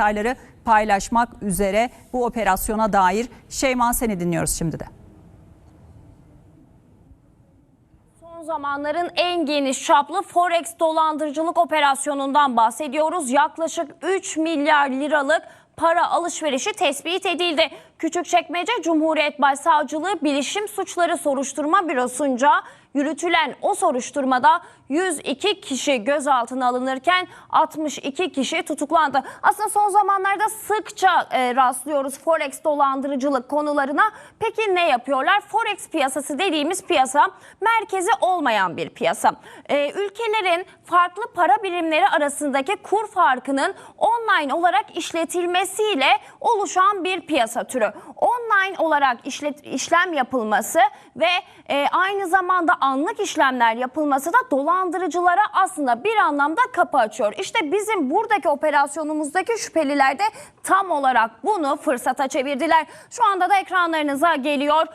detayları paylaşmak üzere bu operasyona dair. Şeyma seni dinliyoruz şimdi de. Son zamanların en geniş çaplı Forex dolandırıcılık operasyonundan bahsediyoruz. Yaklaşık 3 milyar liralık para alışverişi tespit edildi. Küçükçekmece Cumhuriyet Başsavcılığı Bilişim Suçları Soruşturma Bürosu'nca yürütülen o soruşturmada 102 kişi gözaltına alınırken 62 kişi tutuklandı. Aslında son zamanlarda sıkça e, rastlıyoruz Forex dolandırıcılık konularına. Peki ne yapıyorlar? Forex piyasası dediğimiz piyasa merkezi olmayan bir piyasa. E, ülkelerin farklı para birimleri arasındaki kur farkının online olarak işletilmesiyle oluşan bir piyasa türü. Online olarak işlet, işlem yapılması ve e, aynı zamanda anlık işlemler yapılması da dolandırıcılara aslında bir anlamda kapı açıyor. İşte bizim buradaki operasyonumuzdaki şüpheliler de tam olarak bunu fırsata çevirdiler. Şu anda da ekranlarınıza geliyor.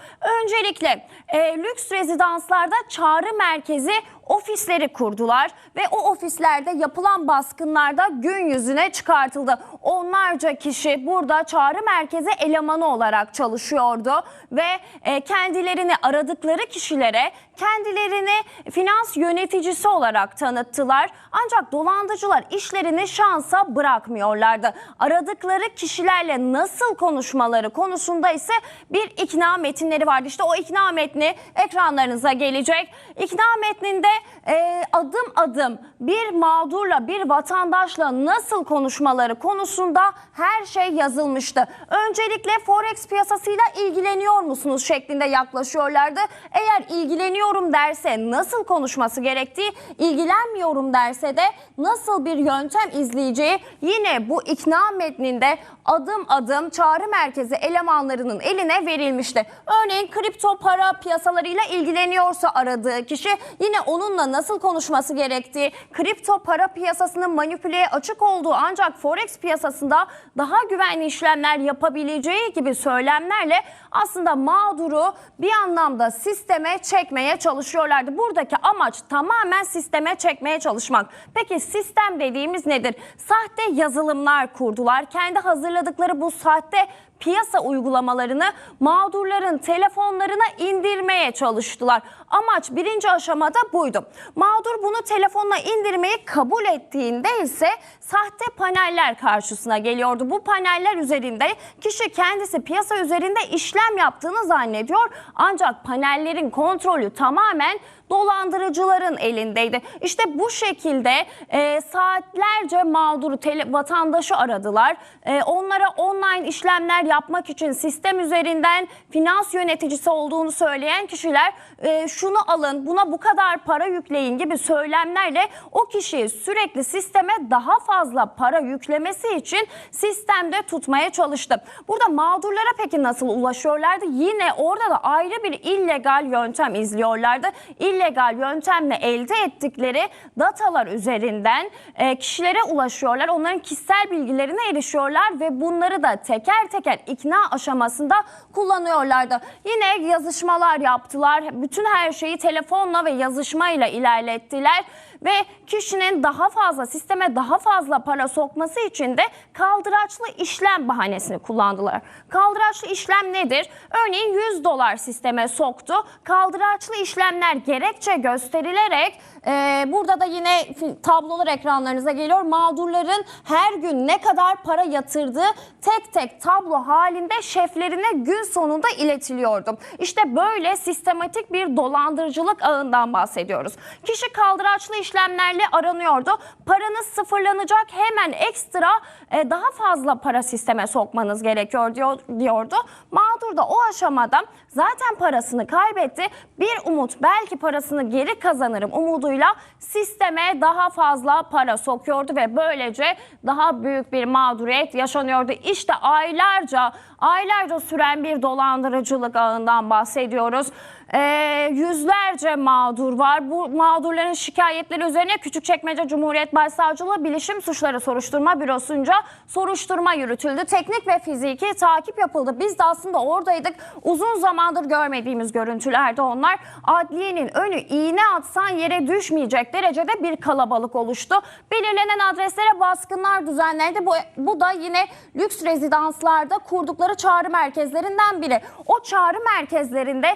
Öncelikle e, lüks rezidanslarda çağrı merkezi ofisleri kurdular ve o ofislerde yapılan baskınlarda gün yüzüne çıkartıldı. Onlarca kişi burada çağrı merkezi elemanı olarak çalışıyordu ve e, kendilerini aradıkları kişilere kendilerini finans yöneticisi olarak tanıttılar. Ancak dolandırıcılar işlerini şansa bırakmıyorlardı. Aradıkları kişilerle nasıl konuşmaları konusunda ise bir ikna metinleri vardı. İşte o ikna metni ekranlarınıza gelecek. İkna metninde e, adım adım bir mağdurla bir vatandaşla nasıl konuşmaları konusunda her şey yazılmıştı. Öncelikle forex piyasasıyla ilgileniyor musunuz şeklinde yaklaşıyorlardı. Eğer ilgileniyorum derse nasıl konuşması gerektiği, ilgilenmiyorum derse de nasıl bir yöntem izleyeceği yine bu ikna metninde adım adım çağrı merkezi elemanlarının eline verilmişti. Örneğin kripto para piyasalarıyla ilgileniyorsa aradığı kişi yine onunla nasıl konuşması gerektiği, kripto para piyasasının manipüleye açık olduğu ancak forex piyasasında daha güvenli işlemler yapabileceği gibi söylemlerle aslında mağduru bir anlamda sisteme çekmeye çalışıyorlardı. Buradaki amaç tamamen sisteme çekmeye çalışmak. Peki sistem dediğimiz nedir? Sahte yazılımlar kurdular. Kendi hazırladıkları bu sahte piyasa uygulamalarını mağdurların telefonlarına indirmeye çalıştılar. Amaç birinci aşamada buydu. Mağdur bunu telefonuna indirmeyi kabul ettiğinde ise sahte paneller karşısına geliyordu. Bu paneller üzerinde kişi kendisi piyasa üzerinde işlem yaptığını zannediyor. Ancak panellerin kontrolü tamamen dolandırıcıların elindeydi. İşte bu şekilde e, saatlerce mağduru tele, vatandaşı aradılar. E, onlara online işlemler yapmak için sistem üzerinden finans yöneticisi olduğunu söyleyen kişiler e, şunu alın buna bu kadar para yükleyin gibi söylemlerle o kişiyi sürekli sisteme daha fazla para yüklemesi için sistemde tutmaya çalıştı. Burada mağdurlara peki nasıl ulaşıyorlardı? Yine orada da ayrı bir illegal yöntem izliyorlardı. İllegal yöntemle elde ettikleri datalar üzerinden e, kişilere ulaşıyorlar. Onların kişisel bilgilerine erişiyorlar ve bunları da teker teker ikna aşamasında kullanıyorlardı. Yine yazışmalar yaptılar. Bütün her şeyi telefonla ve yazışmayla ilerlettiler ve kişinin daha fazla sisteme daha fazla para sokması için de kaldıraçlı işlem bahanesini kullandılar. Kaldıraçlı işlem nedir? Örneğin 100 dolar sisteme soktu. Kaldıraçlı işlemler gerekçe gösterilerek e, burada da yine tablolar ekranlarınıza geliyor. Mağdurların her gün ne kadar para yatırdığı tek tek tablo halinde şeflerine gün sonunda iletiliyordu. İşte böyle sistematik bir dolandırıcılık ağından bahsediyoruz. Kişi kaldıraçlı işlemlerle aranıyordu. Paranız sıfırlanacak hemen ekstra e, daha fazla para sisteme sokmanız gerekiyor diyor, diyordu. Mağdur da o aşamada zaten parasını kaybetti. Bir umut belki parasını geri kazanırım umuduyla sisteme daha fazla para sokuyordu ve böylece daha büyük bir mağduriyet yaşanıyordu. İşte aylarca aylarca süren bir dolandırıcılık ağından bahsediyoruz. Ee, yüzlerce mağdur var. Bu mağdurların şikayetleri üzerine Küçükçekmece Cumhuriyet Başsavcılığı Bilişim Suçları Soruşturma Bürosu'nca soruşturma yürütüldü. Teknik ve fiziki takip yapıldı. Biz de aslında oradaydık. Uzun zamandır görmediğimiz görüntülerde onlar. Adliyenin önü iğne atsan yere düşmeyecek derecede bir kalabalık oluştu. Belirlenen adreslere baskınlar düzenlendi. Bu, bu da yine lüks rezidanslarda kurdukları çağrı merkezlerinden biri. O çağrı merkezlerinde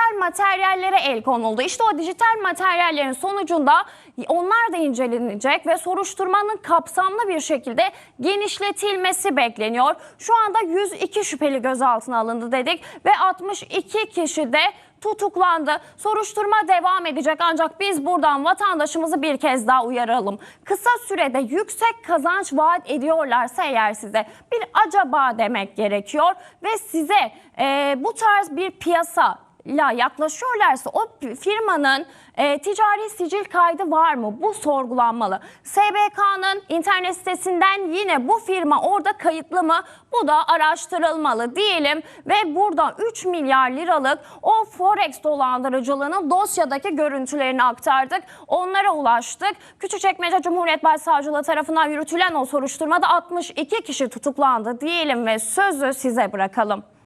dijital materyallere el konuldu. İşte o dijital materyallerin sonucunda onlar da incelenecek ve soruşturmanın kapsamlı bir şekilde genişletilmesi bekleniyor. Şu anda 102 şüpheli gözaltına alındı dedik ve 62 kişi de tutuklandı. Soruşturma devam edecek ancak biz buradan vatandaşımızı bir kez daha uyaralım. Kısa sürede yüksek kazanç vaat ediyorlarsa eğer size bir acaba demek gerekiyor ve size e, bu tarz bir piyasa la yaklaşıyorlarsa o firmanın e, ticari sicil kaydı var mı? Bu sorgulanmalı. SBK'nın internet sitesinden yine bu firma orada kayıtlı mı? Bu da araştırılmalı diyelim ve burada 3 milyar liralık o forex dolandırıcılığının dosyadaki görüntülerini aktardık. Onlara ulaştık. Küçükçekmece Cumhuriyet Başsavcılığı tarafından yürütülen o soruşturmada 62 kişi tutuklandı diyelim ve sözü size bırakalım.